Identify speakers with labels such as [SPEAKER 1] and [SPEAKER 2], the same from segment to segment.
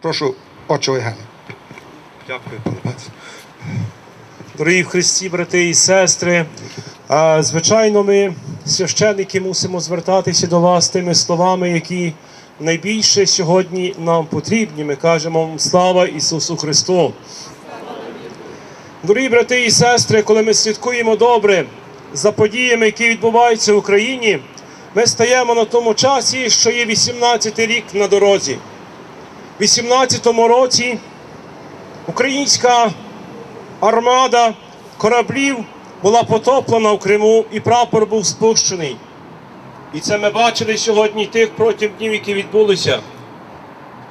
[SPEAKER 1] Прошу, отче Євгене.
[SPEAKER 2] Дякую.
[SPEAKER 3] Дорогі в Христі, брати і сестри, звичайно, ми, священники, мусимо звертатися до вас тими словами, які найбільше сьогодні нам потрібні. Ми кажемо вам слава Ісусу Христу. Дорогі брати і сестри, коли ми слідкуємо добре за подіями, які відбуваються в Україні, ми стаємо на тому часі, що є 18-й рік на дорозі. В 18-му році українська армада кораблів була потоплена в Криму і прапор був спущений. І це ми бачили сьогодні тих протягом днів, які відбулися.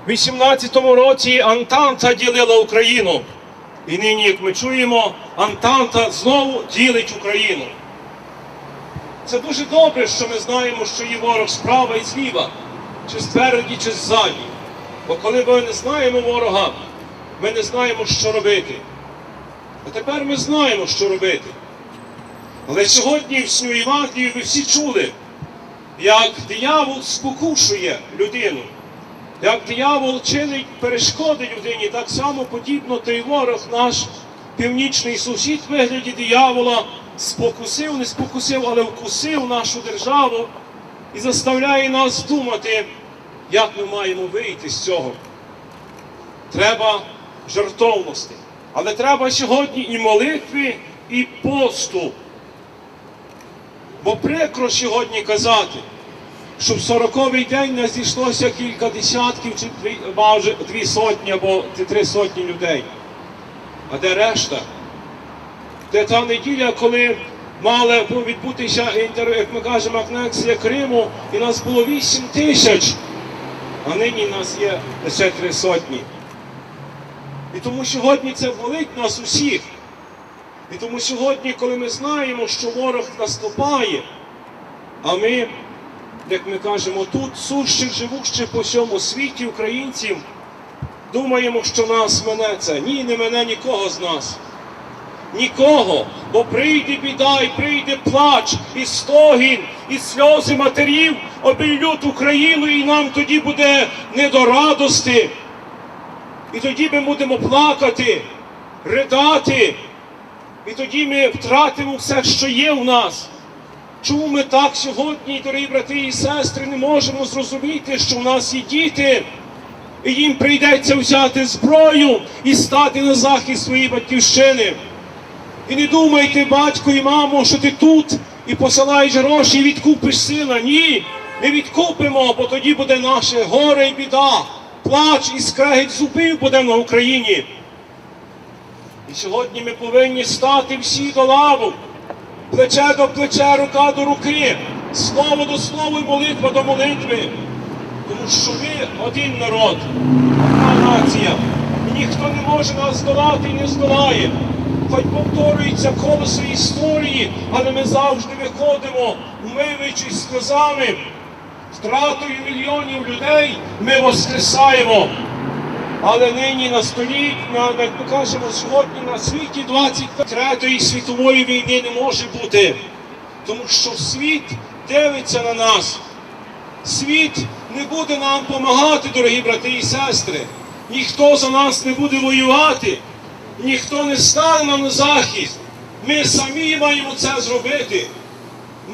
[SPEAKER 3] У 18-му році Антанта ділила Україну. І нині, як ми чуємо, Антанта знову ділить Україну. Це дуже добре, що ми знаємо, що є ворог справа і зліва, чи спереді, чи ззаді. Бо коли ми не знаємо ворога, ми не знаємо, що робити. А тепер ми знаємо, що робити. Але сьогодні всю Євангелію ви всі чули, як диявол спокушує людину, як диявол чинить перешкоди людині, так само подібно той ворог наш північний сусід в вигляді диявола спокусив, не спокусив, але вкусив нашу державу і заставляє нас думати, як ми маємо вийти з цього. Треба жертовності. Але треба сьогодні і молитви, і посту. Бо прикро сьогодні казати, що в 40-й день не зійшлося кілька десятків чи дві, майже дві сотні або три сотні людей. А де решта? Де та неділя, коли мала відбутися, як ми кажемо, анексія Криму, і нас було 8 тисяч, а нині нас є лише три сотні. І тому сьогодні це болить нас усіх. І тому сьогодні, коли ми знаємо, що ворог наступає, а ми, як ми кажемо, тут, сущих, живущих по всьому світі українців, думаємо, що нас мене це. Ні, не мене нікого з нас. Нікого, бо прийде біда, і прийде плач, і стогін, і сльози матерів обілють Україну, і нам тоді буде не до радости. І тоді ми будемо плакати, ридати. І тоді ми втратимо все, що є в нас. Чому ми так сьогодні, дорогі брати і сестри, не можемо зрозуміти, що в нас є діти, і їм прийдеться взяти зброю і стати на захист своєї батьківщини. І не думайте, батько і мамо, що ти тут і посилаєш гроші і відкупиш сина. Ні, не відкупимо, бо тоді буде наше горе і біда, плач і скрегіть зубів буде на Україні. І сьогодні ми повинні стати всі до лаву, плече до плеча, рука до руки, слово до слова і молитва до молитви. Тому що ми один народ, одна нація. І ніхто не може нас здолати і не здолає. Хоч повторюється колесо історії, але ми завжди виходимо, вмиваючись сльозами, втратою мільйонів людей, ми воскресаємо. Але нині на столі, на, як ми кажемо, сьогодні на світі 23-ї світової війни не може бути. Тому що світ дивиться на нас. Світ не буде нам допомагати, дорогі брати і сестри. Ніхто за нас не буде воювати, ніхто не стане нам на захист. Ми самі маємо це зробити.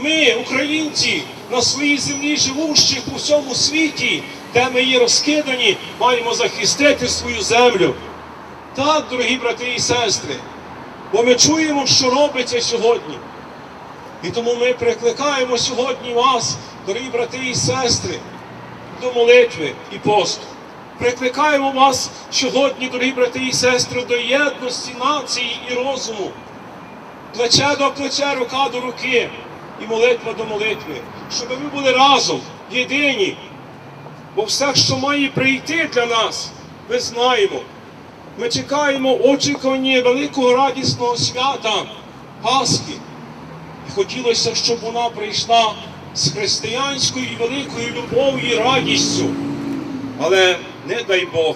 [SPEAKER 3] Ми, українці, на своїй землі живущі по всьому світі, де ми є розкидані, маємо захистити свою землю. Так, дорогі брати і сестри, бо ми чуємо, що робиться сьогодні. І тому ми прикликаємо сьогодні вас, дорогі брати і сестри, до молитви і посту. Прикликаємо вас сьогодні, дорогі брати і сестри, до єдності нації і розуму. Плече до плеча, рука до руки і молитва до молитви, щоб ми були разом, єдині. Бо все, що має прийти для нас, ми знаємо. Ми чекаємо очікування великого радісного свята Пасхи. І хотілося, щоб вона прийшла з християнською і великою любов'ю і радістю. Але не дай Бог,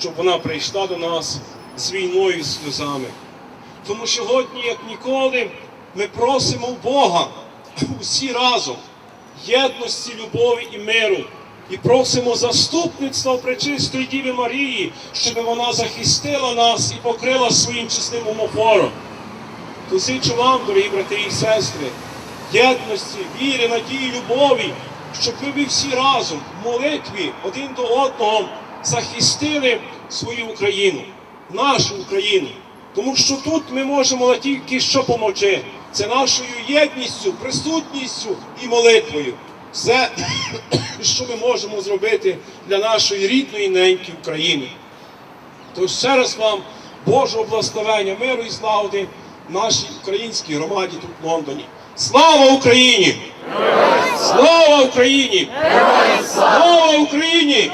[SPEAKER 3] щоб вона прийшла до нас з війною і сльозами. Тому сьогодні, як ніколи, ми просимо Бога усі разом єдності, любові і миру. і просимо заступництва Пречистої Діви Марії, щоб вона захистила нас і покрила своїм чесним умофором. То зичу вам, дорогі брати і сестри, єдності, віри, надії, любові, щоб ви всі разом в молитві один до одного захистили свою Україну, нашу Україну. Тому що тут ми можемо не тільки що помочи, це нашою єдністю, присутністю і молитвою. Все, що ми можемо зробити для нашої рідної неньки України. Тож ще раз вам Божого благословення, миру і злагоди нашій українській громаді тут в Лондоні. Слава Україні! Слава Україні! Слава Україні!